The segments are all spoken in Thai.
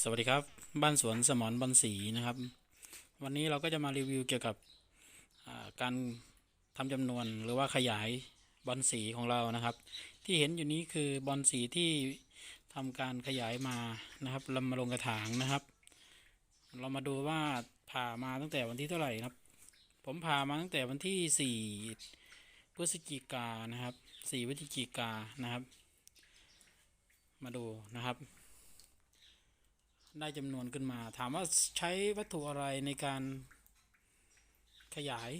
สวัสดีครับ บ้านสวนสมอนบอนสีนะครับ วันนี้เราก็จะมารีวิวเกี่ยวกับการทำจำนวนหรือว่าขยายบอนสีของเรานะครับ ที่เห็นอยู่นี้คือบอนสีที่ทำการขยายมานะครับเรามาลงกระถางนะครับ เรามาดูว่าผ่ามาตั้งแต่วันที่เท่าไหร่นะครับ ผมผ่ามาตั้งแต่วันที่สี่พฤศจิกานะครับสี่พฤศจิกานะครับ มาดูนะครับ ได้จำนวนขึ้นมา ถามว่าใช้วัตถุอะไรในการขยาย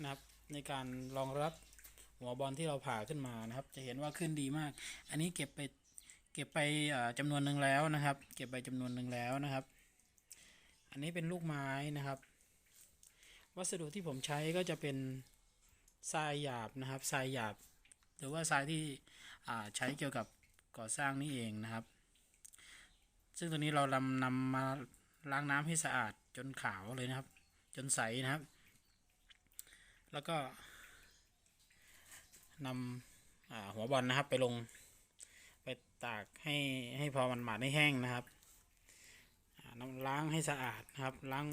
นะครับในการรองรับหัวบอลที่เราผ่าขึ้นมานะครับ จะเห็นว่าขึ้นดีมาก อันนี้เก็บไปเก็บไปอ่าจำนวนหนึ่งแล้วนะครับ เก็บไปจำนวนหนึ่งแล้วนะครับ อันนี้เป็นลูกไม้นะครับ วัสดุที่ผมใช้ก็จะเป็นทรายหยาบนะครับทรายหยาบ หรือว่าทรายที่ใช้เกี่ยวกับก่อสร้างนี่เองนะครับ ซึ่งตัวนี้เรานำนำมาล้างน้ำให้สะอาดจนขาวเลยนะครับ จนใสนะครับ แล้วก็นำหัวบอลนะครับไปลงไปตากให้ให้พอมันหมาดให้แห้งนะครับน้ำล้างให้สะอาดนะครับ ล้าง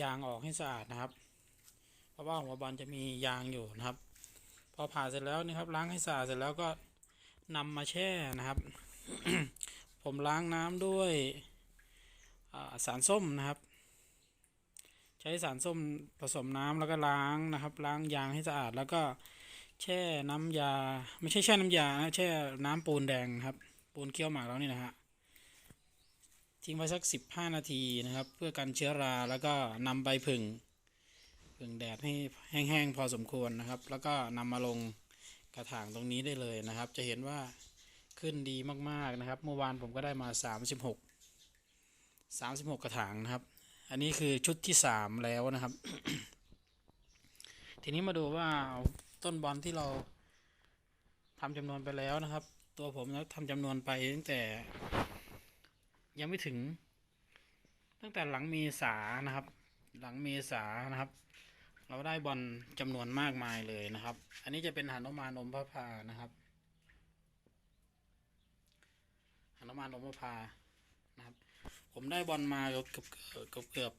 ยางออกให้สะอาดนะครับ เพราะว่าหัวบอลจะมียางอยู่นะครับ พอผ่าเสร็จแล้วนะครับ ล้างให้สะอาดเสร็จแล้วก็นำมาแช่นะครับ ผมล้างน้ำด้วยสารส้มนะครับ ใช้สารส้มผสมน้ำแล้วก็ล้างนะครับ ล้างยางให้สะอาดแล้วก็แช่น้ำยา ไม่ใช่แช่น้ำยานะแช่น้ำปูนแดงครับ ปูนเคี่ยวหมากแล้วนี่นะฮะทิ้งไว้สักสิบห้านาทีนะครับ เพื่อกันเชื้อราแล้วก็นำไปผึ่งผึ่งแดดให้แห้งๆพอสมควรนะครับ แล้วก็นำมาลงกระถางตรงนี้ได้เลยนะครับ จะเห็นว่า ขึ้นดีมากๆนะครับ เมื่อวานผมก็ได้มา 36 36 กระถางนะครับ อันนี้คือชุดที่ 3 แล้วนะครับ ทีนี้มาดูว่าต้นบอลที่เราทำจำนวนไปแล้วนะครับ ตัวผมนะทำจำนวนไปตั้งแต่ยังไม่ถึง ตั้งแต่หลังเมษานะครับ หลังเมษานะครับ เราได้บอลจำนวนมากมายเลยนะครับ อันนี้จะเป็นหานุมานอมพระพานะครับ หนุมานอมพานะครับ ผมได้บอลมาเกือบเกือบเกือบเกือบ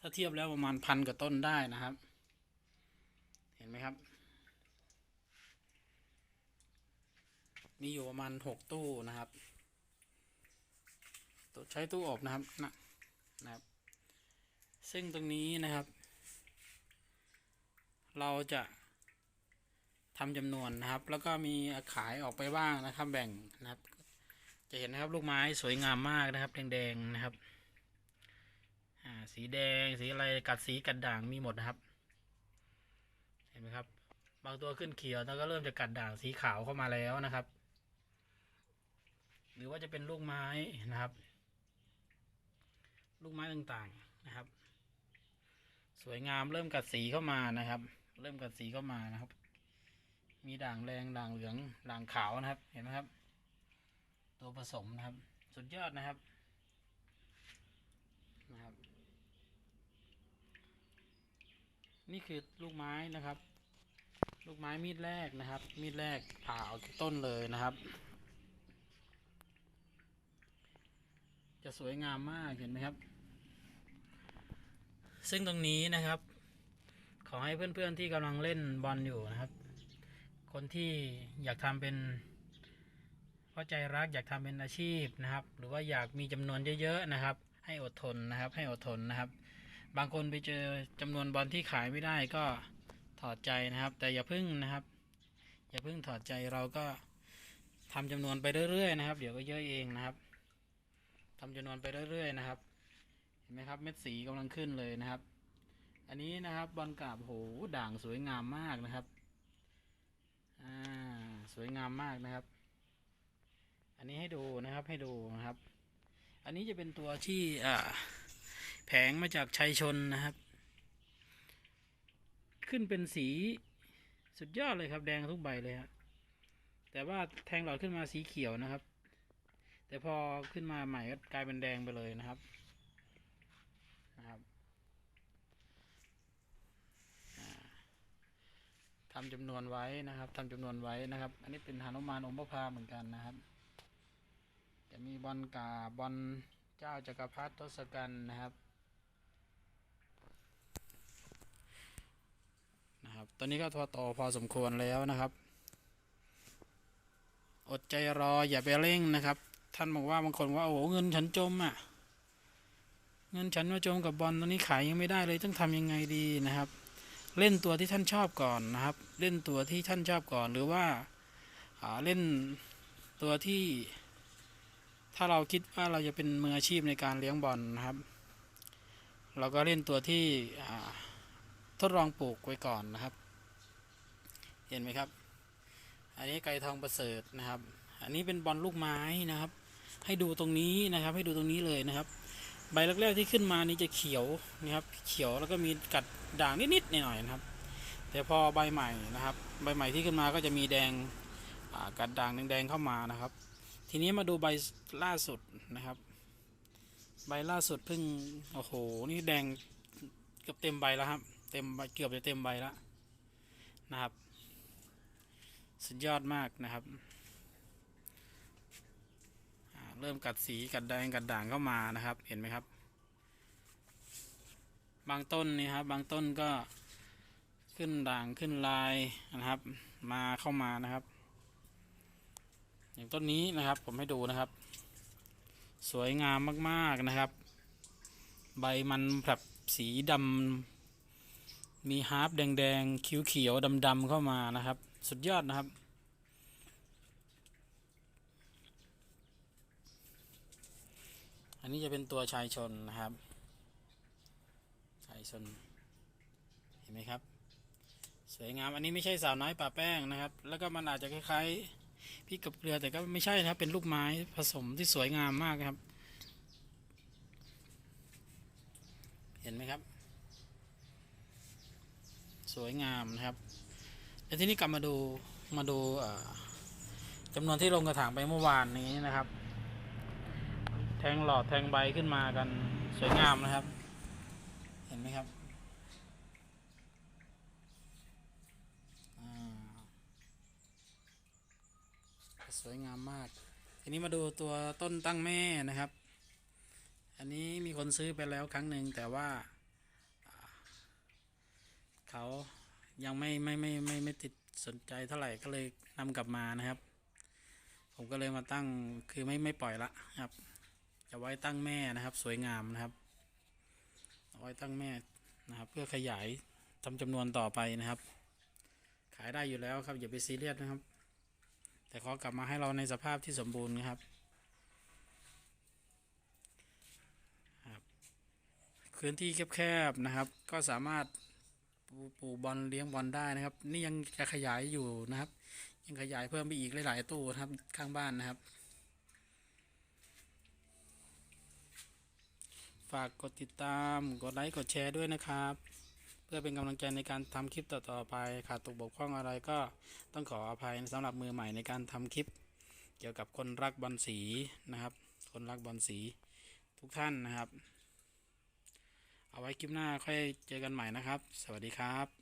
ถ้าเทียบแล้วประมาณพันกว่าต้นได้นะครับ เห็นไหมครับ มีอยู่ประมาณหกตู้นะครับตู้ใช้ตู้อบนะครับนะนะครับ ซึ่งตรงนี้นะครับ เราจะทำจำนวนนะครับ แล้วก็มีขายออกไปบ้างนะครับ แบ่งนะครับ จะเห็นนะครับลูกไม้สวยงามมากนะครับ แดงๆนะครับอ่าสีแดงสีอะไรกัดสีกัดด่างมีหมดนะครับ เห็นไหมครับ บางตัวขึ้นเขียวแล้วก็เริ่มจะกัดด่างสีขาวเข้ามาแล้วนะครับ หรือว่าจะเป็นลูกไม้นะครับ ลูกไม้ต่างๆนะครับ สวยงามเริ่มกัดสีเข้ามานะครับ เริ่มกัดสีเข้ามานะครับ มีด่างแดงด่างเหลืองด่างขาวนะครับ เห็นไหมครับ ตัวผสมนะครับ สุดยอดนะครับนะครับ นี่คือลูกไม้นะครับ ลูกไม้มีดแรกนะครับ มีดแรกผ่าออกจากต้นเลยนะครับ จะสวยงามมากเห็นไหมครับ ซึ่งตรงนี้นะครับ ขอให้เพื่อนๆที่กำลังเล่นบอลอยู่นะครับ คนที่อยากทำเป็น ราะใจรักอยากทำเป็นอาชีพนะครับ หรือว่าอยากมีจำนวนเยอะๆนะครับ ให้อดทนนะครับ ให้อดทนนะครับ บางคนไปเจอจำนวนบอลที่ขายไม่ได้ก็ถอดใจนะครับ แต่อย่าพึ่งนะครับ อย่าพึ่งถอดใจเราก็ทำจำนวนไปเรื่อยๆนะครับ เดี๋ยวก็เยอะเองนะครับทำจำนวนไปเรื่อยๆนะครับ เห็นไหมครับ เม็ดสีกำลังขึ้นเลยนะครับ อันนี้นะครับบอลกราบโหด่างสวยงามมากนะครับ อ่า สวยงามมากนะครับ อันนี้ให้ดูนะครับให้ดูนะครับ อันนี้จะเป็นตัวที่อ่าแผงมาจากชัยชนนะครับ ขึ้นเป็นสีสุดยอดเลยครับ แดงทุกใบเลยครับแต่ว่าแทงหลอดขึ้นมาสีเขียวนะครับ แต่พอขึ้นมาใหม่ก็กลายเป็นแดงไปเลยนะครับนะครับทำจำนวนไว้นะครับทำจำนวนไว้นะครับ อันนี้เป็นหานุมานอมพระพาเหมือนกันนะครับ มีบอลกาบอลเจ้าจักรพรรดิทศกัณฐ์นะครับนะครับตัวนี้ก็ตัวโตพอสมควรแล้วนะครับ อดใจรออย่าไปเร่งนะครับ ท่านบอกว่าบางคนว่าโอ้โหเงินฉันจมอะ เงินฉันมาจมกับบอลตัวนี้ขายยังไม่ได้เลยต้องทำยังไงดีนะครับ เล่นตัวที่ท่านชอบก่อนนะครับ เล่นตัวที่ท่านชอบก่อนหรือว่าอ่าเล่นตัวที่ ถ้าเราคิดว่าเราจะเป็นมืออาชีพในการเลี้ยงบอลนะครับ เราก็เล่นตัวที่ทดลองปลูกไว้ก่อนนะครับ เห็นไหมครับ อันนี้ไก่ทองประเสริฐนะครับ อันนี้เป็นบอลลูกไม้นะครับ ให้ดูตรงนี้นะครับ ให้ดูตรงนี้เลยนะครับ ใบแรกๆที่ขึ้นมานี่จะเขียวนะครับ เขียวแล้วก็มีกัดด่างนิดๆหน่อยๆนะครับ แต่พอใบใหม่นะครับ ใบใหม่ที่ขึ้นมาก็จะมีแดงกัดด่างแดงๆเข้ามานะครับ ทีนี้มาดูใบล่าสุดนะครับ ใบล่าสุดเพิ่งโอ้โห นี่แดงเกือบเต็มใบแล้วครับ เต็มใบเกือบจะเต็มใบแล้วนะครับ สุดยอดมากนะครับเริ่มกัดสีกัดแดงกัดด่างเข้ามานะครับ เห็นไหมครับ บางต้นนี่ครับ บางต้นก็ขึ้นด่างขึ้นลายนะครับ มาเข้ามานะครับ อย่างต้นนี้นะครับ ผมให้ดูนะครับ สวยงามมากๆนะครับ ใบมันแบบสีดำมีฮาร์ปแดงๆเขียวๆดำๆเข้ามานะครับ สุดยอดนะครับอันนี้จะเป็นตัวชายชนนะครับ ชายชน เห็นไหมครับ สวยงาม อันนี้ไม่ใช่สาวน้อยป่าแป้งนะครับ แล้วก็มันอาจจะคล้ายๆ พริกกับเกลือแต่ก็ไม่ใช่นะครับ เป็นลูกไม้ผสมที่สวยงามมากครับ เห็นไหมครับ สวยงามนะครับแล้วทีนี้กลับมาดูมาดูจำนวนที่ลงกระถางไปเมื่อวานนี้นะครับ แทงหลอดแทงใบขึ้นมากันสวยงามนะครับ เห็นไหมครับ สวยงามมาก ทีนี้มาดูตัวต้นตั้งแม่นะครับ อันนี้มีคนซื้อไปแล้วครั้งหนึ่งแต่ว่า เขายังไม่ไม่ไม่ไม่ไม่ติดสนใจเท่าไหร่ก็เลยนำกลับมานะครับ ผมก็เลยมาตั้งคือไม่ไม่ปล่อยละครับจะไว้ตั้งแม่นะครับ สวยงามนะครับไว้ตั้งแม่นะครับ เพื่อขยายทำจำนวนต่อไปนะครับ ขายได้อยู่แล้วครับอย่าไปซีเรียสนะครับ แต่ขอกลับมาให้เราในสภาพที่สมบูรณ์นะครับพื้นที่แคบๆนะครับ ก็สามารถปลูปลูกบอลเลี้ยงบอลได้นะครับ นี่ยังจะขยายอยู่นะครับ ยังขยายเพิ่มไปอีกหลาย ๆ ตู้นะครับข้างบ้านนะครับ ฝากกดติดตามกดไลค์กดแชร์ด้วยนะครับ พื่อเป็นกำลังใจในการทำคลิปต่อๆไปขาดตกบกพร่องอะไรก็ต้องขออภัยสำหรับมือใหม่ในการทำคลิป เกี่ยวกับคนรักบอลสีนะครับ คนรักบอลสีทุกท่านนะครับ เอาไว้คลิปหน้าค่อยเจอกันใหม่นะครับ สวัสดีครับ